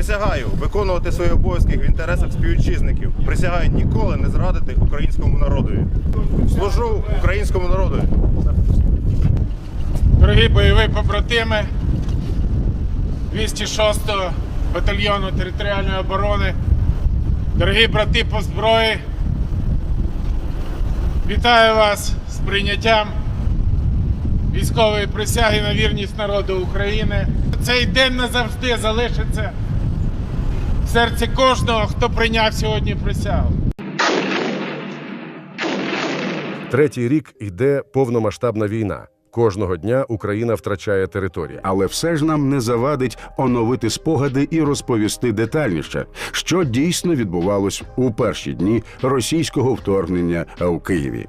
Присягаю виконувати свої обов'язки в інтересах співвітчизників. Присягаю ніколи не зрадити українському народові. Служу українському народу. Дорогі бойові побратими 206-го батальйону територіальної оборони, дорогі брати по зброї, вітаю вас з прийняттям військової присяги на вірність народу України. Цей день назавжди залишиться серці кожного, хто прийняв сьогодні присягу. Третій рік йде повномасштабна війна. Кожного дня Україна втрачає територію. Але все ж нам не завадить оновити спогади і розповісти детальніше, що дійсно відбувалось у перші дні російського вторгнення у Києві.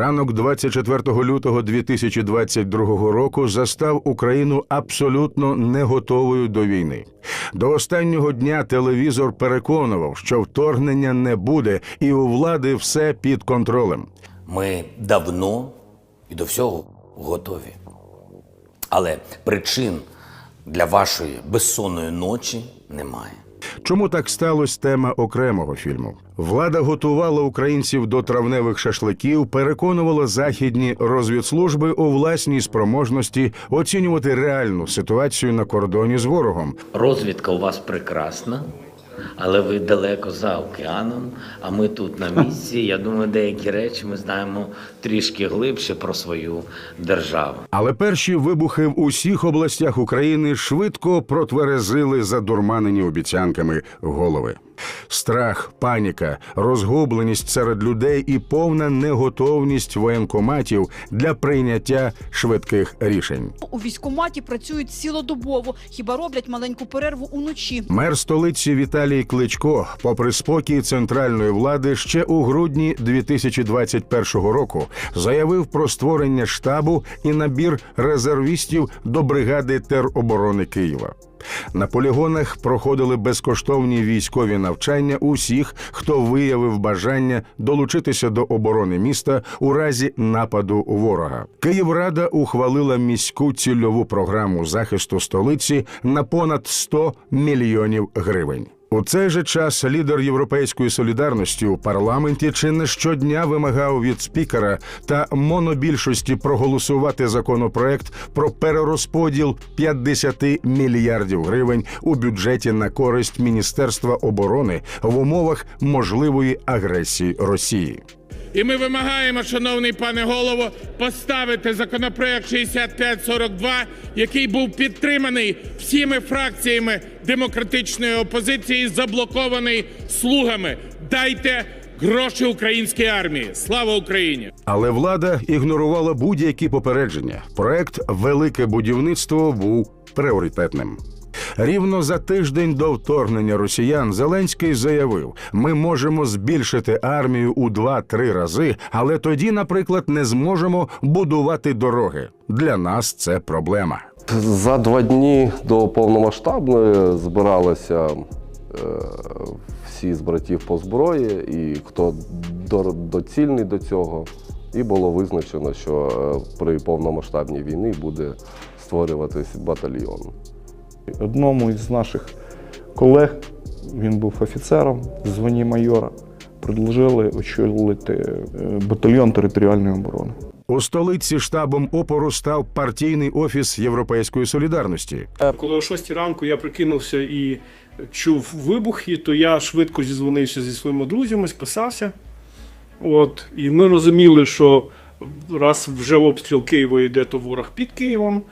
Ранок 24 лютого 2022 року застав Україну абсолютно не готовою до війни. До останнього дня телевізор переконував, що вторгнення не буде, і у влади все під контролем. Ми давно і до всього готові. Але причин для вашої безсонної ночі немає. Чому так сталося тема окремого фільму? Влада готувала українців до травневих шашликів, переконувала західні розвідслужби у власній спроможності оцінювати реальну ситуацію на кордоні з ворогом. Розвідка у вас прекрасна, але ви далеко за океаном, а ми тут на місці. Я думаю, деякі речі ми знаємо трішки глибше про свою державу. Але перші вибухи в усіх областях України швидко протверезили задурманені обіцянками голови. Страх, паніка, розгубленість серед людей і повна неготовність воєнкоматів для прийняття швидких рішень. У військкоматі працюють цілодобово, хіба роблять маленьку перерву уночі. Мер столиці Віталій Кличко, попри спокій центральної влади, ще у грудні 2021 року заявив про створення штабу і набір резервістів до бригади тероборони Києва. На полігонах проходили безкоштовні військові навчання усіх, хто виявив бажання долучитися до оборони міста у разі нападу ворога. Київрада ухвалила міську цільову програму захисту столиці на понад 100 мільйонів гривень. У цей же час лідер європейської солідарності у парламенті чи не щодня вимагав від спікера та монобільшості проголосувати законопроект про перерозподіл 50 мільярдів гривень у бюджеті на користь Міністерства оборони в умовах можливої агресії Росії. І ми вимагаємо, шановний пане голово, поставити законопроект 6542, який був підтриманий всіми фракціями демократичної опозиції, заблокований слугами. Дайте гроші українській армії. Слава Україні! Але влада ігнорувала будь-які попередження. Проект Велике будівництво був пріоритетним. Рівно за тиждень до вторгнення росіян Зеленський заявив: ми можемо збільшити армію у 2-3 рази, але тоді, наприклад, не зможемо будувати дороги. Для нас це проблема. За два дні до повномасштабної збиралися е, всі з братів по зброї, і хто до- доцільний до цього. І було визначено, що е, при повномасштабній війні буде створюватись батальйон. Одному із наших колег, він був офіцером в званні майора, предложили очолити е, батальйон територіальної оборони. У столиці штабом опору став партійний офіс Європейської солідарності. Коли о 6 ранку я прикинувся і чув вибухи, то я швидко зізвонився зі своїми друзями, списався. От, і ми розуміли, що раз вже обстріл Києва йде, то ворог під Києвом,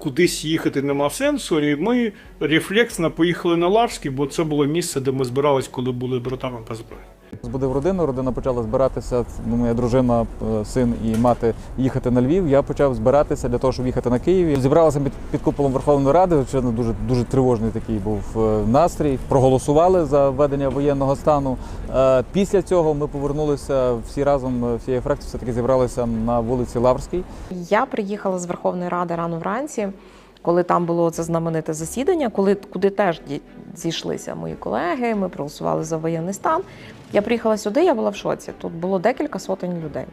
кудись їхати нема сенсу. І ми рефлексно поїхали на Лавський, бо це було місце, де ми збирались, коли були братами по зброї. Збудив родину, родина почала збиратися. ну, Моя дружина, е, син і мати їхати на Львів. Я почав збиратися для того, щоб їхати на Київ. Зібралися під, під куполом Верховної Ради. Очевидно, дуже дуже тривожний такий був е, настрій. Проголосували за введення воєнного стану. Е, Після цього ми повернулися всі разом, всією фракцією, все таки зібралися на вулиці Лаврській. Я приїхала з Верховної Ради рано вранці. Коли там було це знамените засідання, коли куди теж зійшлися мої колеги, ми проголосували за воєнний стан. Я приїхала сюди, я була в шоці. Тут було декілька сотень людей.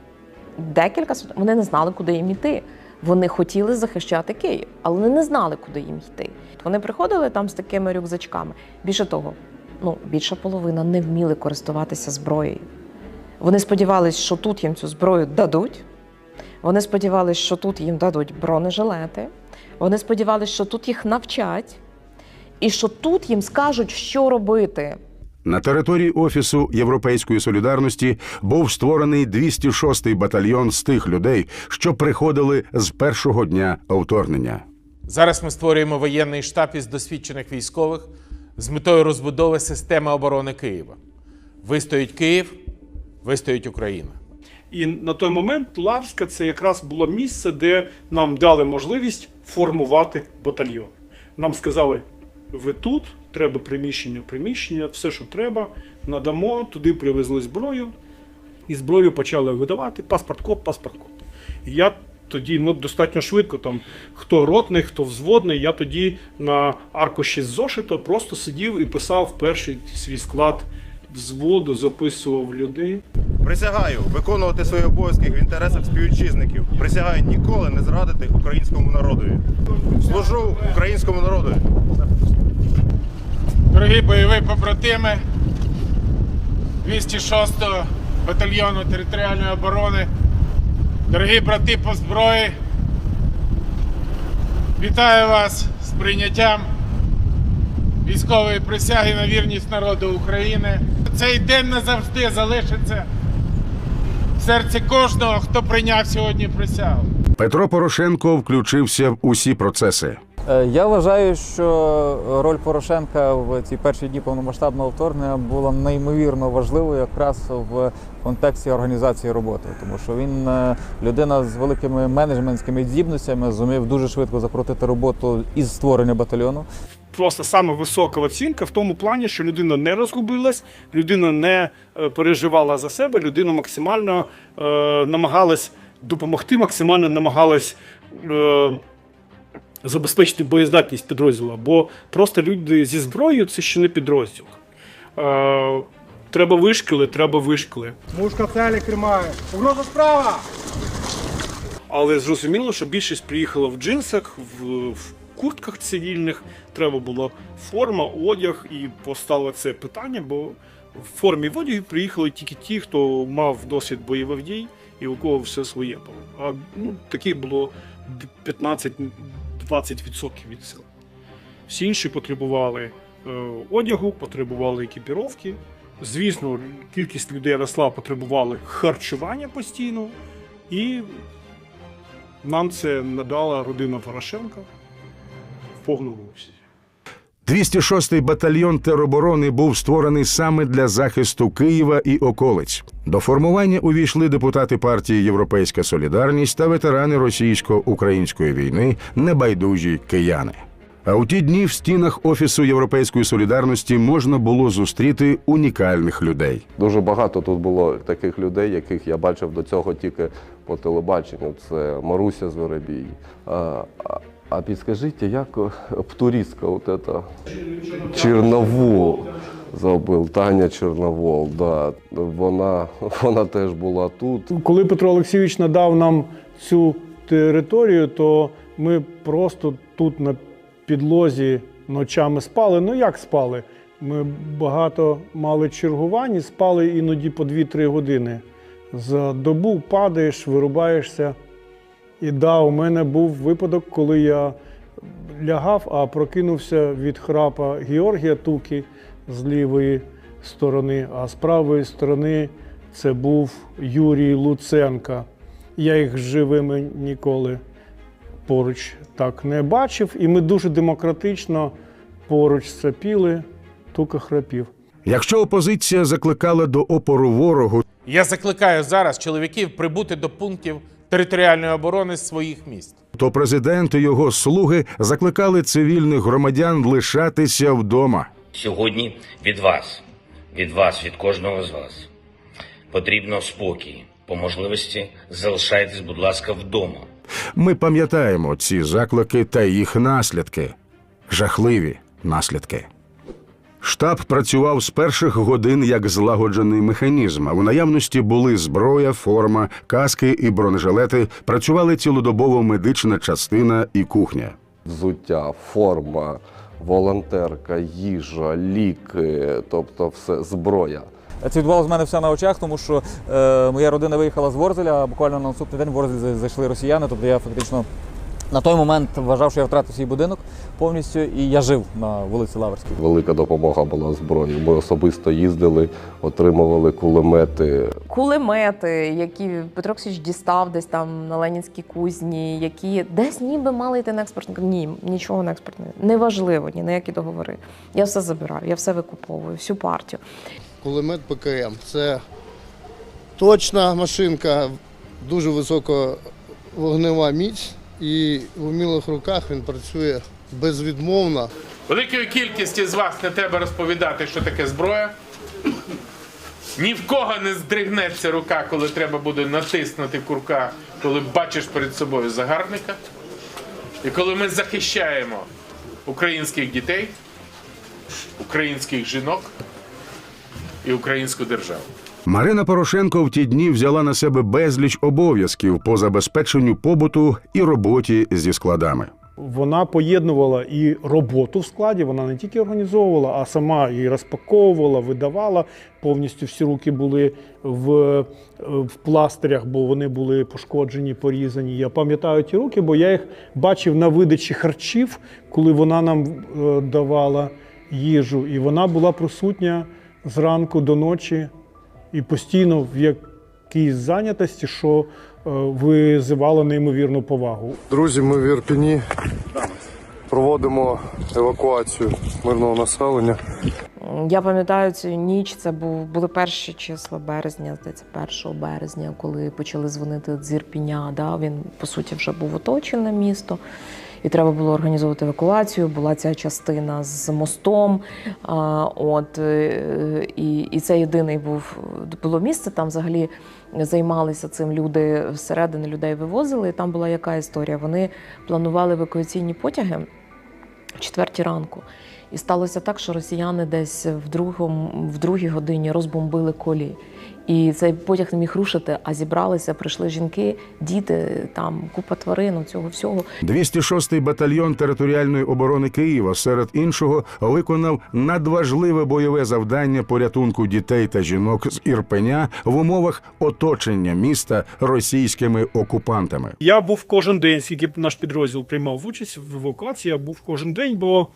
Декілька сотень. Вони не знали, куди їм йти. Вони хотіли захищати Київ, але вони не знали, куди їм йти. Вони приходили там з такими рюкзачками. Більше того, ну більша половина не вміли користуватися зброєю. Вони сподівалися, що тут їм цю зброю дадуть. Вони сподівалися, що тут їм дадуть бронежилети. Вони сподівалися, що тут їх навчать, і що тут їм скажуть, що робити. На території Офісу Європейської солідарності був створений 206-й батальйон з тих людей, що приходили з першого дня вторгнення. Зараз ми створюємо воєнний штаб із досвідчених військових з метою розбудови системи оборони Києва. Вистоїть Київ, вистоїть Україна. І на той момент Лавська це якраз було місце, де нам дали можливість формувати батальйон. Нам сказали: ви тут, треба приміщення, приміщення, все, що треба, надамо. Туди привезли зброю, і зброю почали видавати паспорт коп, паспорт коп. І я тоді ну, достатньо швидко, там, хто ротний, хто взводний, я тоді на аркуші з зошита просто сидів і писав перший свій склад взводу, записував людей. Присягаю виконувати свої обов'язки в інтересах співвітчизників. Присягаю ніколи не зрадити українському народові. Служу українському народу. Дорогі бойові побратими 206-го батальйону територіальної оборони, дорогі брати по зброї, вітаю вас з прийняттям військової присяги на вірність народу України. Цей день назавжди залишиться в серці кожного, хто прийняв сьогодні присягу. Петро Порошенко включився в усі процеси. Е, Я вважаю, що роль Порошенка в ці перші дні повномасштабного вторгнення була неймовірно важливою якраз в контексті організації роботи, тому що він е, людина з великими менеджментськими здібностями зумів дуже швидко закрутити роботу із створення батальйону. Просто саме висока оцінка в тому плані, що людина не розгубилась, людина не е, переживала за себе, людина максимально е, намагалась допомогти, максимально намагалась е, забезпечити боєздатність підрозділу. Бо просто люди зі зброєю це ще не підрозділ. Е, треба вишкіли, треба вишкіли. Мушка цілі тримає. Угроза справа! Але зрозуміло, що більшість приїхала в джинсах, в, в куртках цивільних. Треба було форма, одяг, і постало це питання, бо в формі в одягу приїхали тільки ті, хто мав досвід бойових дій і у кого все своє було. А ну, такі було 15-20% від сил. Всі інші потребували е, одягу, потребували екіпіровки. Звісно, кількість людей росла, потребували харчування постійно. І нам це надала родина Порошенка повному обсязі. 206-й батальйон тероборони був створений саме для захисту Києва і околиць. До формування увійшли депутати партії Європейська Солідарність та ветерани російсько-української війни, небайдужі кияни. А у ті дні в стінах Офісу Європейської солідарності можна було зустріти унікальних людей. Дуже багато тут було таких людей, яких я бачив до цього тільки по телебаченню. Це Маруся Зверебій. А, підскажіть, як е, птурістка, от ета Чорновол забив, Таня Чорновол, да. вона, вона теж була тут. Коли Петро Олексійович надав нам цю територію, то ми просто тут на підлозі ночами спали. Ну як спали? Ми багато мали чергувань спали іноді по 2-3 години. За добу падаєш, вирубаєшся. І да, у мене був випадок, коли я лягав, а прокинувся від храпа Георгія Туки з лівої сторони, а з правої сторони це був Юрій Луценка. Я їх живими ніколи поруч так не бачив, і ми дуже демократично поруч сапіли, тука храпів. Якщо опозиція закликала до опору ворогу, Я закликаю зараз чоловіків прибути до пунктів територіальної оборони своїх міст. то президент і його слуги закликали цивільних громадян лишатися вдома. Сьогодні від вас, від вас, від кожного з вас потрібно спокій. По можливості залишайтесь, будь ласка, вдома. Ми пам'ятаємо ці заклики та їх наслідки жахливі наслідки. Штаб працював з перших годин як злагоджений механізм. У наявності були зброя, форма, каски і бронежилети. Працювали цілодобово медична частина і кухня. Взуття, форма, волонтерка, їжа, ліки, тобто все зброя. Це відбувалося в мене все на очах, тому що е, моя родина виїхала з Ворзеля, а буквально на наступний день в Ворзель зайшли росіяни. Тобто я фактично на той момент вважав, що я втратив свій будинок повністю, і я жив на вулиці Лаврській. Велика допомога була зброєю. Ми особисто їздили, отримували кулемети. Кулемети, які Петро Ксіч дістав десь там на Ленінській кузні, які десь ніби мали йти на експорт. Ні, нічого на експорт не неважливо, ні на які договори. Я все забираю, я все викуповую, всю партію. Кулемет ПКМ. Це точна машинка, дуже висока вогнева міць, і в умілих руках він працює безвідмовно. Великої кількості з вас не треба розповідати, що таке зброя. Ні в кого не здригнеться рука, коли треба буде натиснути курка, коли бачиш перед собою загарбника. І коли ми захищаємо українських дітей, українських жінок і українську державу. Марина Порошенко в ті дні взяла на себе безліч обов'язків по забезпеченню побуту і роботі зі складами. Вона поєднувала і роботу в складі, вона не тільки організовувала, а сама і розпаковувала, видавала. Повністю всі руки були в, в пластирях, бо вони були пошкоджені, порізані. Я пам'ятаю ті руки, бо я їх бачив на видачі харчів, коли вона нам е, давала їжу. І вона була присутня зранку до ночі і постійно в якійсь зайнятості, що е, визивало неймовірну повагу. Друзі, ми в Ірпіні проводимо евакуацію мирного населення. Я пам'ятаю цю ніч. Це був були перші числа березня, здається, 1 березня, коли почали дзвонити з Ірпіня. Да? Він по суті вже був оточене місто. І треба було організовувати евакуацію. Була ця частина з мостом. А, от, е, і, і це єдиний був було місце. Там взагалі займалися цим люди всередини людей вивозили. І там була яка історія? Вони планували евакуаційні потяги в четвертій ранку. І сталося так, що росіяни десь в другому, в другій годині розбомбили колії. І цей потяг не міг рушити, а зібралися, прийшли жінки, діти, там купа тварин, цього всього. 206-й батальйон територіальної оборони Києва серед іншого виконав надважливе бойове завдання порятунку дітей та жінок з Ірпеня в умовах оточення міста російськими окупантами. Я був кожен день, скільки наш підрозділ приймав участь в евакуації, я був кожен день, бо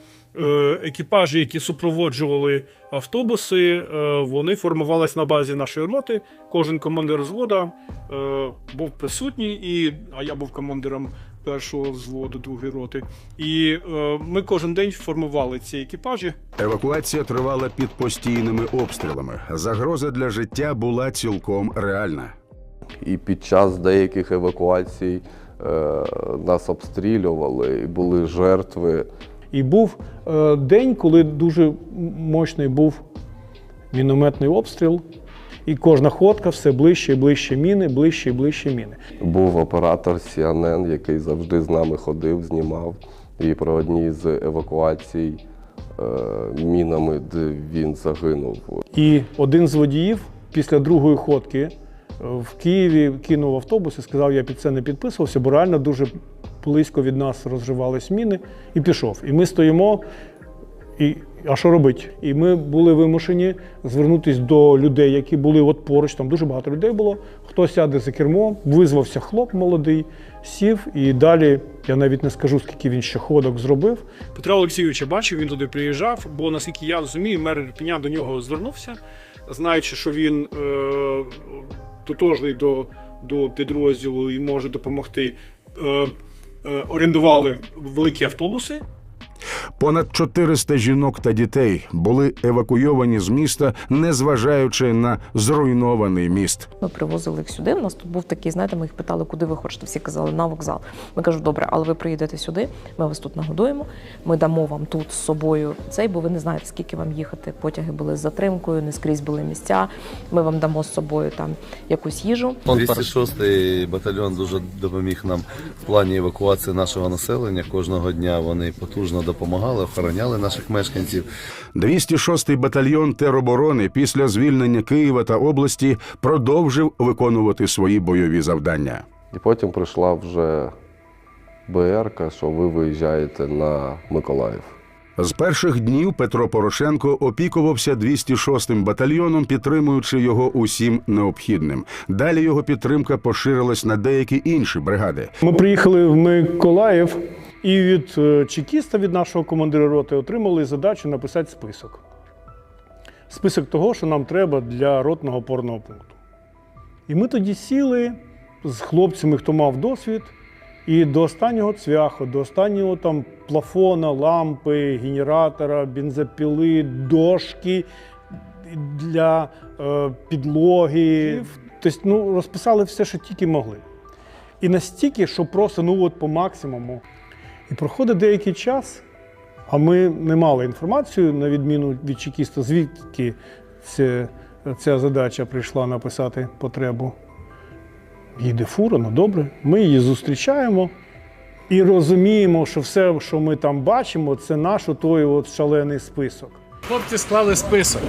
екіпажі, які супроводжували автобуси, е, вони формувалися на базі нашої роти. Кожен командир взвода е, був присутній, і, а я був командиром першого взводу, другої роти. І е, ми кожен день формували ці екіпажі. Евакуація тривала під постійними обстрілами. Загроза для життя була цілком реальна. І під час деяких евакуацій е, нас обстрілювали, і були жертви. І був е, день, коли дуже мощний був мінометний обстріл, і кожна ходка все ближче і ближче міни, ближче і ближче міни. Був оператор CNN, який завжди з нами ходив, знімав. І про одній з евакуацій е, мінами де він загинув. І один з водіїв після другої ходки е, в Києві кинув автобус і сказав, я під це не підписувався, бо реально дуже близько від нас розривались міни, і пішов. І ми стоїмо. І, а що робити? І ми були вимушені звернутися до людей, які були от поруч. Там дуже багато людей було. Хто сяде за кермо, визвався хлоп молодий, сів, і далі я навіть не скажу, скільки він ще ходок зробив. Петра Олексійовича бачив, він туди приїжджав, бо наскільки я розумію, мер Ірпеня до нього звернувся, знаючи, що він е, тотожний до, до підрозділу і може допомогти. Е, орендували великі автобуси. Понад 400 жінок та дітей були евакуйовані з міста, незважаючи на зруйнований міст. Ми привозили їх сюди. У нас тут був такий, знаєте, ми їх питали, куди ви хочете. Всі казали на вокзал. Ми кажемо, добре, але ви приїдете сюди, ми вас тут нагодуємо. Ми дамо вам тут з собою цей, бо ви не знаєте, скільки вам їхати. Потяги були з затримкою, не скрізь були місця. Ми вам дамо з собою там якусь їжу. 206-й батальйон дуже допоміг нам в плані евакуації нашого населення. Кожного дня вони потужно допомагали, охороняли наших мешканців. 206-й батальйон тероборони після звільнення Києва та області продовжив виконувати свої бойові завдання. І потім прийшла вже БРК, що ви виїжджаєте на Миколаїв. З перших днів Петро Порошенко опікувався 206-м батальйоном, підтримуючи його усім необхідним. Далі його підтримка поширилась на деякі інші бригади. Ми приїхали в Миколаїв і від е, чекіста, від нашого командира роти, отримали задачу написати список. Список того, що нам треба для ротного опорного пункту. І ми тоді сіли з хлопцями, хто мав досвід, і до останнього цвяху, до останнього там плафона, лампи, генератора, бензопіли, дошки для е, підлоги. Тобто, ну, розписали все, що тільки могли. І настільки, що просто ну от по максимуму. І проходить деякий час, а ми не мали інформацію, на відміну від чекіста, звідки це, ця задача прийшла написати потребу. Їде фура, ну добре. Ми її зустрічаємо і розуміємо, що все, що ми там бачимо, це наш той от шалений список. Хлопці склали список,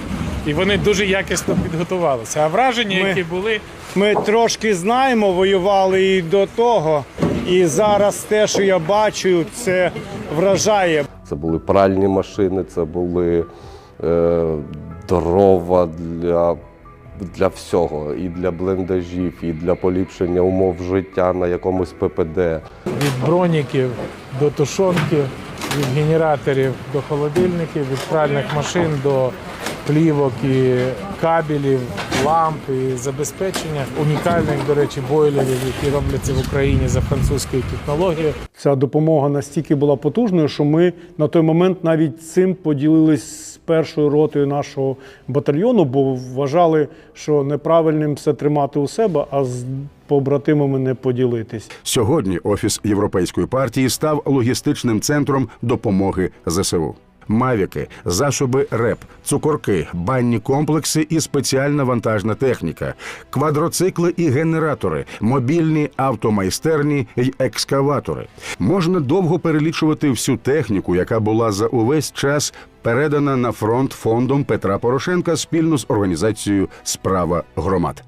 і вони дуже якісно підготувалися. А враження, Ми- які були, Ми трошки знаємо, воювали і до того. І зараз те, що я бачу, це вражає. Це були пральні машини, це були е, дрова для, для всього, і для бліндажів, і для поліпшення умов життя на якомусь ППД. від броніків до тушонки, від генераторів до холодильників, від пральних машин до плівок і кабелів, ламп і забезпечення унікальних, до речі, бойлерів, які робляться в Україні за французькою технологією. Ця допомога настільки була потужною, що ми на той момент навіть цим поділились з першою ротою нашого батальйону, бо вважали, що неправильним все тримати у себе, а з побратимами не поділитись. Сьогодні офіс Європейської партії став логістичним центром допомоги ЗСУ. Мавіки, засоби РЕП, цукорки, банні комплекси і спеціальна вантажна техніка, квадроцикли і генератори, мобільні автомайстерні й екскаватори. Можна довго перелічувати всю техніку, яка була за увесь час передана на фронт фондом Петра Порошенка спільно з організацією Справа громад.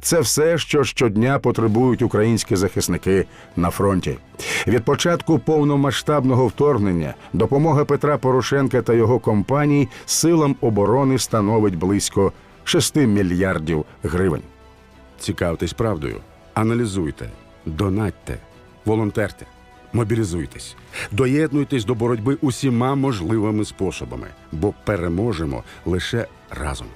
Це все, що щодня потребують українські захисники на фронті. Від початку повномасштабного вторгнення допомога Петра Порошенка та його компаній силам оборони становить близько 6 мільярдів гривень. Цікавтесь правдою, аналізуйте, донатьте, волонтерте, мобілізуйтесь, доєднуйтесь до боротьби усіма можливими способами, бо переможемо лише разом.